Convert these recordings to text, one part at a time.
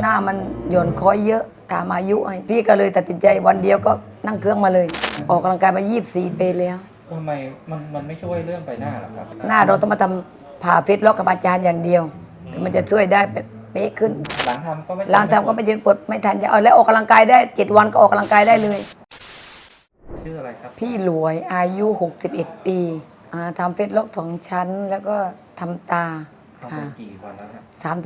หน้ามันหย่อนคอยเยอะตามอายุไอ้พี่ก็เลยตัดสินใจวันเดียวก็นั่งเครื่องมาเลย ออกกำลังกายมา 24 ปีแล้ว ทำไมมันมันไม่ช่วยเรื่องใบหน้าหรอครับหน้าเราต้องมาทำผ่าเฟซล็อกกับอาจารย์อย่างเดียวถึงมันจะช่วยได้เป๊ะขึ้นหลังทำก็ไม่หลังทำก็ไม่เจ็บปวดไม่ทันจะเอาแล้วออกกำลังกายได้ 7 วันก็ออกกำลังกายได้เลย ชื่ออะไรครับ พี่หลวยอายุ 61 ปีอ่าทำเฟซล็อกสองชั้นแล้วก็ทำตาทำค่ะมากี่วันแล้วครั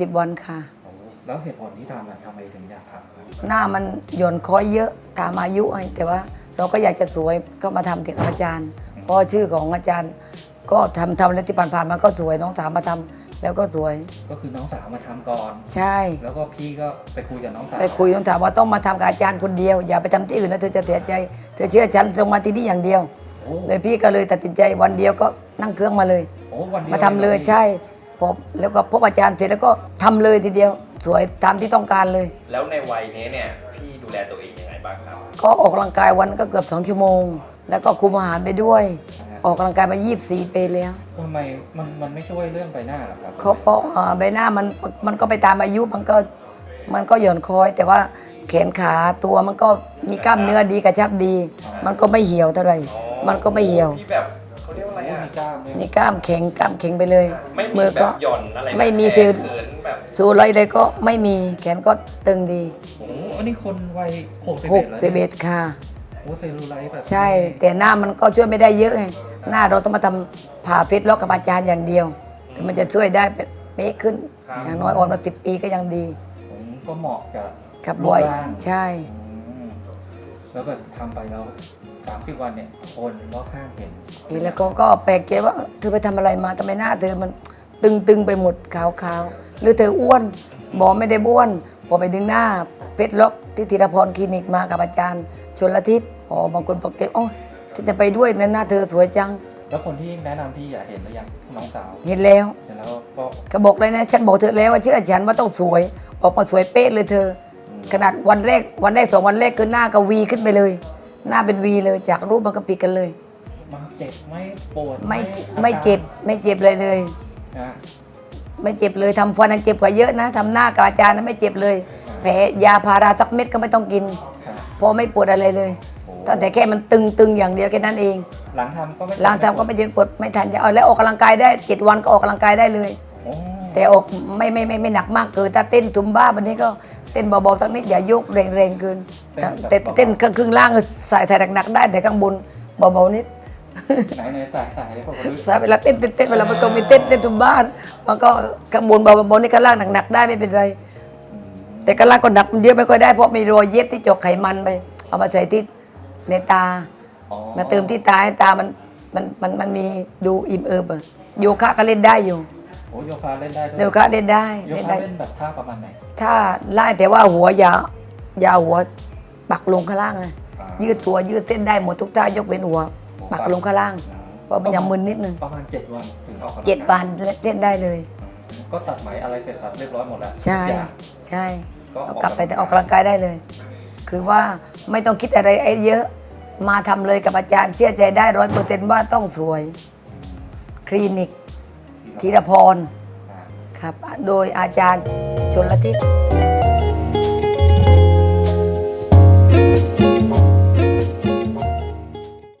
บ 30 วันค่ะโอ้ แล้วเหตุผลที่ทำอะทำไมถึงอยากทำครับหน้ามันหย่อนคอยเยอะตามอายุไอ้แต่ว่าเราก็อยากจะสวยก็มาทำเด็กบอาจารย์เพราะชื่อของอาจารย์ ก็ทำทำแล้วที่ผ่านๆมาก็สวยน้องสาวมาทำแล้วก็สวย ก็คือน้องสาวมาทำก่อน ใช่ แล้วก็พี่ก็ไปคุยกับน้องสาวไปคุยต้องถามว่าต้องมาทำกับอาจารย์คนเดียว อย่าไปทำที่อื่นแล้วเธอจะเสียใจ เธอเชื่อฉันตรงมาที่นี่อย่างเดียว โอ้เลยพี่ก็เลยตัดสินใจวันเดียวก็นั่งเครื่องมาเลย โอ้วันเดียวมาทำเลยใช่พบแล้วก็พบอาจารย์เสร็จแล้วก็ทำเลยทีเดียว สวยตามที่ต้องการเลย แล้วในวัยนี้เนี่ยพี่ดูแลตัวเองยังไงบ้างครับ ก็ออกกำลังกายวันก็เกือบ 2 ชั่วโมง แล้วก็คุมอาหารไปด้วย ออกกำลังกายมา 24 ปีแล้ว ทำไมมันมันไม่ช่วยเรื่องใบหน้าหรอครับเขาเพราะอ่าใบหน้ามันมันก็ไปตามอายุมันก็มันก็หย่อนคอย แต่ว่าแขนขาตัวมันก็มีกล้ามเนื้อดีกระชับดี มันก็ไม่เหี่ยวเท่าไหร่อ๋อมันก็ไม่เหี่ยว พี่แบบเขาเรียกว่าอะไรโอ้อะมีกล้ามด้วยนี่กล้ามแข็งกล้ามแข็งไปเลย ไม่มีมือแบก็บหย่อนอะไรไม่มีแบบเทแขนเขินแบบ สูอะไรเลยก็ไม่มีแขนก็ตึงดีโอ้อันนี้คนวัยหกสิบหเอ็กดแล้วสิบเอ็ดค่ะ โอ้เซลลูไลท์แบบใช่ แต่หน้ามันก็ช่วยไม่ได้เยอะไงหน้าเราต้องมาทำผ่าเฟซล็อกกับอาจารย์อย่างเดียวถึงมันจะช่วยได้เป๊ะขึ้น อย่างน้อยอ่อนมาสิบปีก็ยังดีผมก็เหมาะกับครับรูบ่อยร่างใช่ อืมแล้วแบบทำไปแล้วสามสิบวันเนี่ย คนรอบข้างเห็นอีกแล้วก็ก็แปลกใจว่าเธอไปทำอะไรมาทำไมหน้าเธอมัน ตึงๆไปหมดขาวๆหรือเธออ้วนบอกไม่ได้บ้วนพอไปดึงหน้าเพชรล็อกที่ธีรพรคลินิกมากับอาจารย์ ชนละทิศอ๋อบางคนบอกเจ๊โอ้ยฉันจะไปด้วยนะหน้าเธอสวยจัง แล้วคนที่แนะนำพี่อยากเห็นหรือยังน้องสาวเห็นแล้ว เห็นแล้วก็ก็บอกเลยนะฉันบอกเธอแล้วว่าเชื่อฉันว่าต้องสวย ออกมาสวยเป๊ะเลยเธอขนาดวันแรกวันแรกสองวันแรกคือหน้าก็วีขึ้นไปเลย หน้าเป็นวีเลยจากรูปมันก็ปิดกันเลย มันเจ็บไหมปวดหไม่อาการไม่เจ็บไม่เจ็บเลยเลย นะไม่เจ็บเลยทำฟันยังเจ็บกว่าเยอะนะทำหน้ากับอาจารย์นะไม่เจ็บเลย แผลยาพาราสักเม็ดก็ไม่ต้องกินครับเพราะไม่ปวดอะไรเลยโอ้ตั้งแต่แค่มันตึงๆอย่างเดียวแค่นั้นเอง หลังทำก็ไม่หลังทำก็ไม่เจ็บปวดไม่ทันจะเอาแล้วออกกำลังกายได้เจ็ดวันก็ออกกำลังกายได้เลย โอ้แต่ออกไม่ไม่ไม่ไม่หนักมากเกินถ้าเต้นซุมบ้าวันนี้ก็เต้นเบาๆสักนิดอย่าโยกแรงๆเกินแต่แต่แต่เต้นครึ่งๆล่างใส่ใส่หนักๆได้แต่ข้างบนเบาๆนิด ไหนในสายสายเลยพวกคนรู้ใช่เวลาเต้นเต้นเต้นเวลามันก็มีเต้นเต้นทุมบ้าน มันก็ข้างบนเบาๆนี่ข้างล่างหนักๆได้ไม่เป็นไร แต่ข้างล่างก็หนักมันเยอะไม่ค่อยได้เพราะมีรอยเย็บที่จกไขมันไป เอามาใส่ที่ในตา อ๋อมาเติมที่ตาให้ตามันมันมันมันมีดูอิ่มเอิบอะโยคะก็เล่นได้อยู่โอ้โยคะเล่นได้ด้วยโยคะเล่นได้โยเล่นคะได้ เล่นแบบท่าประมาณไหนถ้าไล่แต่ว่าหัวอย่าอย่าหัวปักลงข้างล่างไงอ่ายืดตัวยืดเส้นได้หมดทุกท่ายกเว้นหัว ปักลงข้างล่าง เพราะมันยังมึนนิดนึงประมาณเจ็ดวันถึงออกกำลังกายเจ็ดวันเล่นได้เลย ก็ตัดไหมอะไรเสร็จสับเรียบร้อยหมดแล้วใช่ ทุกอย่างใช่ก็เอากลับไปแต่ออกกำลังกายได้เลย คือว่าไม่ต้องคิดอะไรไอ้เยอะ มาทำเลยกับอาจารย์เชื่อใจได้ร้อยเปอร์เซ็นต์ว่าต้องสวย คลินิกธีรพร อ่า ครับ โดยอาจารย์ชนละทิศ